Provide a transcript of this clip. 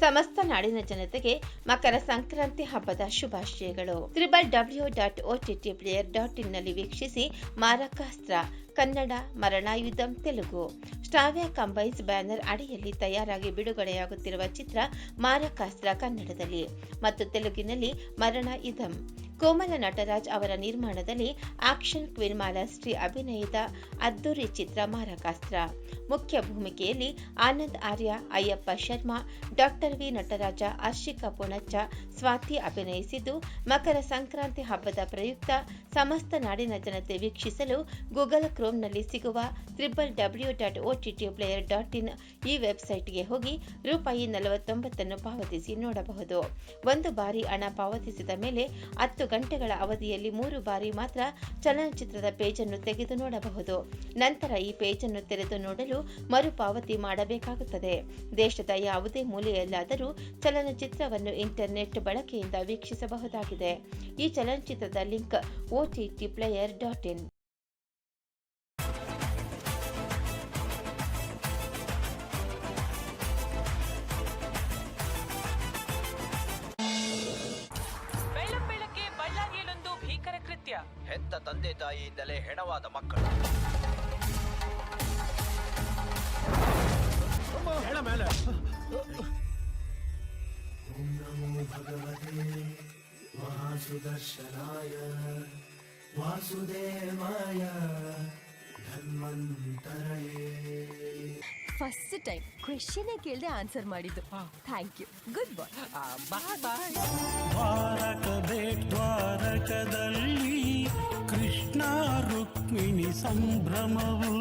ಸಮಸ್ತ ನಾಡಿನ ಜನತೆಗೆ ಮಕರ ಸಂಕ್ರಾಂತಿ ಹಬ್ಬದ ಶುಭಾಶಯಗಳು. Triple W dot OTT player dot ಇನ್ನಲ್ಲಿ ವೀಕ್ಷಿಸಿ ಮಾರಕಾಸ್ತ್ರ, ಕನ್ನಡ, ಮರಣಾಯುಧಂ, ತೆಲುಗು. ಸ್ಟಾವ್ಯಾ ಕಂಬೈನ್ಸ್ ಬ್ಯಾನರ್ ಅಡಿಯಲ್ಲಿ ತಯಾರಾಗಿ ಬಿಡುಗಡೆಯಾಗುತ್ತಿರುವ ಚಿತ್ರ ಮಾರಕಾಸ್ತ್ರ ಕನ್ನಡದಲ್ಲಿ ಮತ್ತು ತೆಲುಗಿನಲ್ಲಿ ಮರಣ ಇದಂ ಕೋಮಲ ನಟರಾಜ್ ಅವರ ನಿರ್ಮಾಣದಲ್ಲಿ ಆಕ್ಷನ್ ಕ್ವೀನ್ ಮಾಲಾಶ್ರೀ ಅಭಿನಯದ ಅದ್ದೂರಿ ಚಿತ್ರ ಮಾರಕಾಸ್ತ್ರ. ಮುಖ್ಯ ಭೂಮಿಕೆಯಲ್ಲಿ ಆನಂದ್ ಆರ್ಯ, ಅಯ್ಯಪ್ಪ ಶರ್ಮಾ, ಡಾಕ್ಟರ್ ವಿ ನಟರಾಜ, ಹರ್ಷಿಕಾ ಪುಣಚ್ಚ ಸ್ವಾತಿ ಅಭಿನಯಿಸಿದ್ದು, ಮಕರ ಸಂಕ್ರಾಂತಿ ಹಬ್ಬದ ಪ್ರಯುಕ್ತ ಸಮಸ್ತ ನಾಡಿನ ಜನತೆ ವೀಕ್ಷಿಸಲು ಗೂಗಲ್ ಕ್ರೋಮ್ನಲ್ಲಿ ಸಿಗುವ triple W dot OTT player dot in ಈ ವೆಬ್ಸೈಟ್ಗೆ ಹೋಗಿ ರೂಪಾಯಿ ನಲವತ್ತೊಂಬತ್ತನ್ನು ಪಾವತಿಸಿ ನೋಡಬಹುದು. ಒಂದು ಬಾರಿ ಹಣ ಪಾವತಿಸಿದ ಮೇಲೆ ಹತ್ತು ಗಂಟೆಗಳ ಅವಧಿಯಲ್ಲಿ ಮೂರು ಬಾರಿ ಮಾತ್ರ ಚಲನಚಿತ್ರದ ಪೇಜನ್ನು ತೆಗೆದು ನೋಡಬಹುದು. ನಂತರ ಈ ಪೇಜನ್ನು ತೆರೆದು ನೋಡಲು ಮರುಪಾವತಿ ಮಾಡಬೇಕಾಗುತ್ತದೆ. ದೇಶದ ಯಾವುದೇ ಮೂಲೆಯಲ್ಲಾದರೂ ಚಲನಚಿತ್ರವನ್ನು ಇಂಟರ್ನೆಟ್ ಬಳಕೆಯಿಂದ ವೀಕ್ಷಿಸಬಹುದಾಗಿದೆ. ಈ ಚಲನಚಿತ್ರದ link OTT player dot in. ಹೆತ್ತ ತಂದೆ ತಾಯಿಯಿಂದಲೇ ಹೆಣವಾದ ಮಕ್ಕಳು? ಹೇಳ ಮೇಲೆ. ವಾಸುದರ್ಶನಾಯ ವಾಸುದೇವಾಯ ಧನ್ವಂತರಯೇ. ಫಸ್ಟ್ ಟೈಮ್ ಕ್ವೆಶನ್ ಕೇಳದೆ ಆನ್ಸರ್ ಮಾಡಿದ್ದು. Thank you good bye bye bye Dwaraka Bet ದ್ವಾರಕದಲ್ಲಿ Krishna Rukmini సంభ్రమవు.